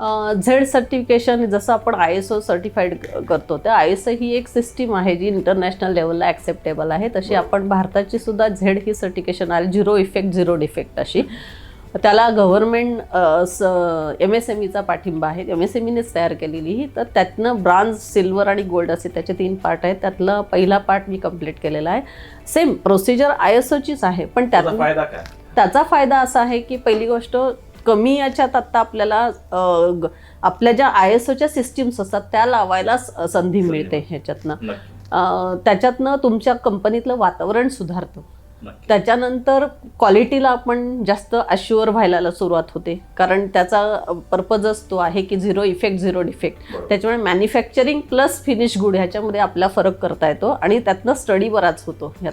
Z certification जसं आपण I S O certified करतो त्या आय एस ही एक सिस्टीम आहे जी इंटरनॅशनल लेवलला ॲक्सेप्टेबल आहे. तशी आपण भारताची सुद्धा झेड ही सर्टिफिकेशन आली झिरो इफेक्ट झिरो डिफेक्ट अशी. त्याला गव्हर्नमेंट एम एस एम ईचा पाठिंबा आहे. एम एस एम ईनेच तयार केलेली ही. तर त्यातनं ब्रांज सिल्वर आणि गोल्ड असे त्याचे तीन पार्ट आहेत. त्यातला पहिला पार्ट मी कंप्लीट केलेला आहे. सेम प्रोसिजर आय एस ओचीच आहे. पण त्याचा त्यात फायदा काय? त्याचा फायदा असा आहे की पहिली गोष्ट कमी याच्यात आत्ता आपल्याला आपल्या ज्या आय एस ओच्या सिस्टीम्स असतात त्या लावायला संधी मिळते ह्याच्यातनं. त्याच्यातनं तुमच्या कंपनीतलं वातावरण सुधारतं. त्याच्यानंतर क्वालिटीला आपण जास्त अश्युअर व्हायला सुरुवात होते. कारण त्याचा पर्पजच तो आहे की झिरो इफेक्ट झिरो डिफेक्ट. त्याच्यामुळे मॅन्युफॅक्चरिंग प्लस फिनिश गुड ह्याच्यामध्ये आपला फरक करता येतो आणि त्यातनं स्टडी बराच होतो. ह्यात